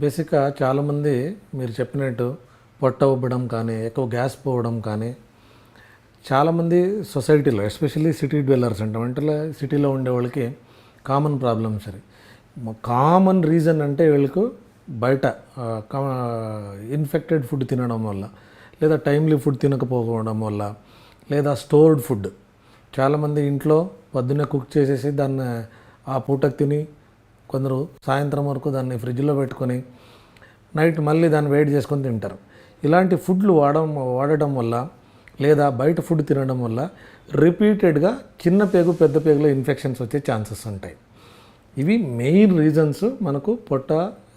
బేసిక్గా చాలామంది మీరు చెప్పినట్టు పొట్ట ఉబ్బడం కానీ ఎక్కువ గ్యాస్ పోవడం కానీ చాలామంది సొసైటీలో ఎస్పెషల్లీ సిటీ డ్వెల్లర్స్ అంటాం. అంటే సిటీలో ఉండే వాళ్ళకి కామన్ ప్రాబ్లమ్స్ సరే. కామన్ రీజన్ అంటే వీళ్ళకు బయట ఇన్ఫెక్టెడ్ ఫుడ్ తినడం వల్ల లేదా టైమ్లీ ఫుడ్ తినకపోవడం వల్ల లేదా స్టోర్డ్ ఫుడ్. చాలామంది ఇంట్లో పొద్దున్నే కుక్ చేసేసి దాన్ని ఆ పూటకు తిని కొందరు సాయంత్రం వరకు దాన్ని ఫ్రిడ్జ్లో పెట్టుకొని నైట్ మళ్ళీ దాన్ని వెయిట్ చేసుకొని తింటారు. ఇలాంటి ఫుడ్లు వాడడం వాడటం వల్ల లేదా బయట ఫుడ్ తినడం వల్ల రిపీటెడ్గా చిన్న పేగు పెద్ద పేగులో ఇన్ఫెక్షన్స్ వచ్చే ఛాన్సెస్ ఉంటాయి. ఇవి మెయిన్ రీజన్స్ మనకు పొట్ట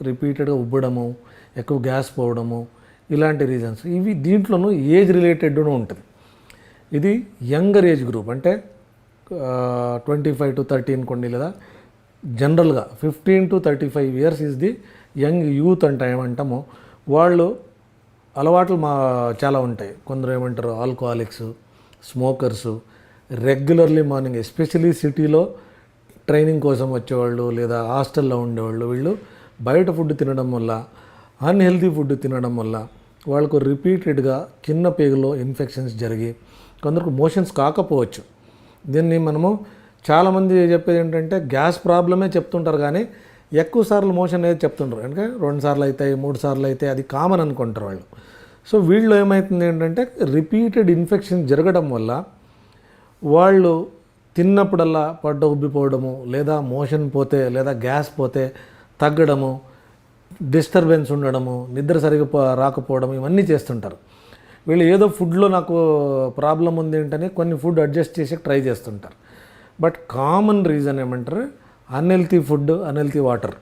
రిపీటెడ్గా ఉబ్బడము ఎక్కువ గ్యాస్ పోవడము ఇలాంటి రీజన్స్. ఇవి దీంట్లోనూ ఏజ్ రిలేటెడ్ను ఉంటుంది. ఇది యంగర్ ఏజ్ గ్రూప్ అంటే ట్వంటీ ఫైవ్ టు థర్టీన్ కొన్ని లేదా జనరల్గా fifteen to thirty five years is the young youth అంటే ఏమంటాము. వాళ్ళు అలవాట్లు మా చాలా ఉంటాయి. కొందరు ఏమంటారు alcoholics smokers regularly morning especially సిటీలో ట్రైనింగ్ కోసం వచ్చేవాళ్ళు లేదా హాస్టల్లో ఉండేవాళ్ళు. వీళ్ళు బయట ఫుడ్ తినడం వల్ల అన్హెల్తీ ఫుడ్ తినడం వల్ల వాళ్ళకు రిపీటెడ్గా చిన్న పేగులో ఇన్ఫెక్షన్స్ జరిగి కొందరికి మోషన్స్ కాకపోవచ్చు. దీన్ని మనము చాలామంది చెప్పేది ఏంటంటే గ్యాస్ ప్రాబ్లమే చెప్తుంటారు కానీ ఎక్కువ సార్లు మోషన్ అనేది చెప్తుంటారు. అంటే రెండు సార్లు అవుతాయి మూడు సార్లు అయితే అది కామన్ అనుకుంటారు వాళ్ళు. సో వీళ్ళు ఏమవుతుంది ఏంటంటే రిపీటెడ్ ఇన్ఫెక్షన్ జరగడం వల్ల వాళ్ళు తిన్నప్పుడల్లా పడ్డ ఉబ్బిపోవడము లేదా మోషన్ పోతే లేదా గ్యాస్ పోతే తగ్గడము డిస్టర్బెన్స్ ఉండడము నిద్ర సరిగ్గా రాకపోవడం ఇవన్నీ చేస్తుంటారు. వీళ్ళు ఏదో ఫుడ్లో నాకు ప్రాబ్లం ఉంది ఏంటని కొన్ని ఫుడ్ అడ్జస్ట్ చేసి ట్రై చేస్తుంటారు. బట్ కామన్ రీజన్ ఏమంటారు? Unhealthy food unhealthy water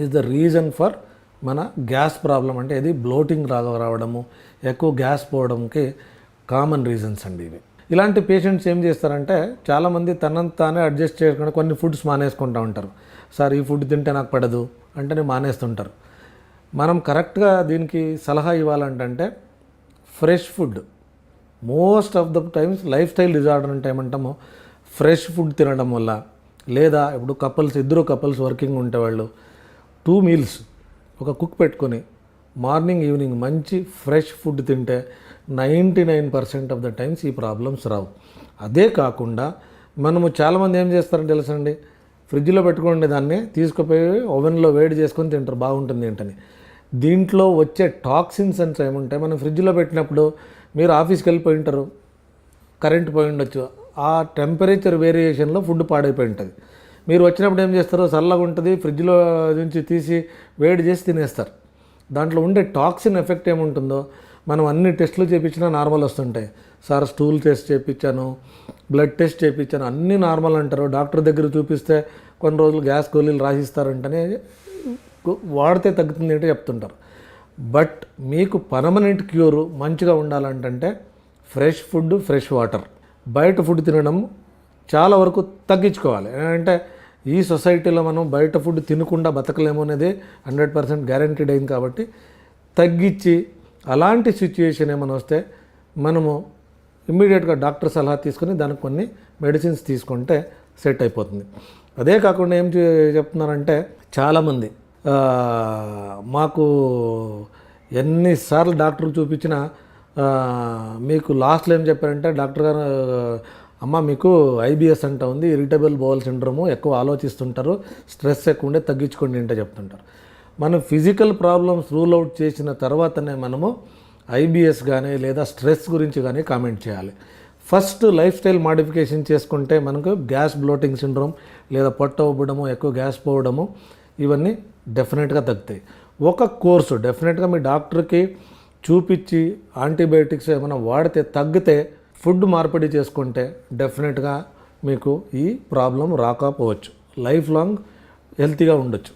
is the reason for మన గ్యాస్ ప్రాబ్లం. అంటే ఇది బ్లోటింగ్ రాగా రావడము ఎక్కువ గ్యాస్ పోవడంకి కామన్ రీజన్స్ అండి ఇవి. ఇలాంటి పేషెంట్స్ ఏం చేస్తారంటే చాలామంది తనంత తానే అడ్జస్ట్ చేయకుండా కొన్ని ఫుడ్స్ మానేసుకుంటూ ఉంటారు. సార్ ఈ ఫుడ్ తింటే నాకు పడదు అంటేనే మానేస్తుంటారు. మనం కరెక్ట్గా దీనికి సలహా ఇవ్వాలంటే fresh food most of the times life style disorder అంటే ఏమంటామో ఫ్రెష్ ఫుడ్ తినడం వల్ల లేదా ఇప్పుడు కపుల్స్ ఇద్దరు కపుల్స్ వర్కింగ్ ఉండేవాళ్ళు టూ మీల్స్ ఒక కుక్ పెట్టుకొని మార్నింగ్ ఈవినింగ్ మంచి ఫ్రెష్ ఫుడ్ తింటే ninety nine percent of the times ఈ ప్రాబ్లమ్స్ రావు. అదే కాకుండా మనము చాలామంది ఏం చేస్తారని తెలుసండి? ఫ్రిడ్జ్లో పెట్టుకోండి దాన్ని తీసుకుపోయి ఓవెన్లో వేడి చేసుకొని తింటారు. బాగుంటుంది ఏంటని. దీంట్లో వచ్చే టాక్సిన్స్ అంటే ఏముంటాయి? మనం ఫ్రిడ్జ్లో పెట్టినప్పుడు మీరు ఆఫీస్కి వెళ్ళిపోయి ఉంటారు. కరెంట్ పోయి ఉండొచ్చు. ఆ టెంపరేచర్ వేరియేషన్లో ఫుడ్ పాడైపోయి ఉంటుంది. మీరు వచ్చినప్పుడు ఏం చేస్తారో చల్లగా ఉంటుంది ఫ్రిడ్జ్లో నుంచి తీసి వేడి చేసి తినేస్తారు. దాంట్లో ఉండే టాక్సిన్ ఎఫెక్ట్ ఏముంటుందో మనం అన్ని టెస్టులు చేయించినా నార్మల్ వస్తుంటాయి. సార్ స్టూల్ టెస్ట్ చేయించాను బ్లడ్ టెస్ట్ చేయించాను అన్నీ నార్మల్ అంటారు. డాక్టర్ దగ్గర చూపిస్తే కొన్ని రోజులు గ్యాస్ గోళీలు రాసిస్తారంటనే వాడితే తగ్గుతుంది ఏంటో చెప్తుంటారు. బట్ మీకు పర్మనెంట్ క్యూర్ మంచిగా ఉండాలంటే ఫ్రెష్ ఫుడ్ ఫ్రెష్ వాటర్. బయట ఫుడ్ తినడం చాలా వరకు తగ్గించుకోవాలి. అంటే ఈ సొసైటీలో మనం బయట ఫుడ్ తినకుండా బతకలేము అనేది హండ్రెడ్ పర్సెంట్ గ్యారంటీడ్ అయింది కాబట్టి తగ్గించి అలాంటి సిచ్యుయేషన్ ఏమైనా వస్తే మనము ఇమ్మీడియట్గా డాక్టర్ సలహా తీసుకొని దానికి కొన్ని మెడిసిన్స్ తీసుకుంటే సెట్ అయిపోతుంది. అదే కాకుండా ఏం చెప్తున్నారంటే చాలామంది మాకు ఎన్నిసార్లు డాక్టర్కి చూపించినా మీకు లాస్ట్లో ఏం చెప్పారంటే డాక్టర్ గారు అమ్మ మీకు ఐబిఎస్ అంట ఉంది ఇరిటబుల్ బౌల్ సిండ్రోము ఎక్కువ ఆలోచిస్తుంటారు స్ట్రెస్ ఎక్కువ ఉండే తగ్గించుకోండి అంటే చెప్తుంటారు. మనం ఫిజికల్ ప్రాబ్లమ్స్ రూల్ అవుట్ చేసిన తర్వాతనే మనము ఐబిఎస్ కానీ లేదా స్ట్రెస్ గురించి కానీ కామెంట్ చేయాలి. ఫస్ట్ లైఫ్ స్టైల్ మాడిఫికేషన్ చేసుకుంటే మనకు గ్యాస్ బ్లోటింగ్ సిండ్రోమ్ లేదా పొట్ట ఉబ్బడము ఎక్కువ గ్యాస్ పోవడము ఇవన్నీ డెఫినెట్గా తగ్గుతాయి. ఒక కోర్సు డెఫినెట్గా మీ డాక్టర్కి చూపించి యాంటీబయాటిక్స్ ఏమైనా వాడితే తగ్గితే ఫుడ్ మార్పిడి చేసుకుంటే డెఫినెట్గా మీకు ఈ ప్రాబ్లం రాకపోవచ్చు. లైఫ్ లాంగ్ హెల్తీగా ఉండొచ్చు.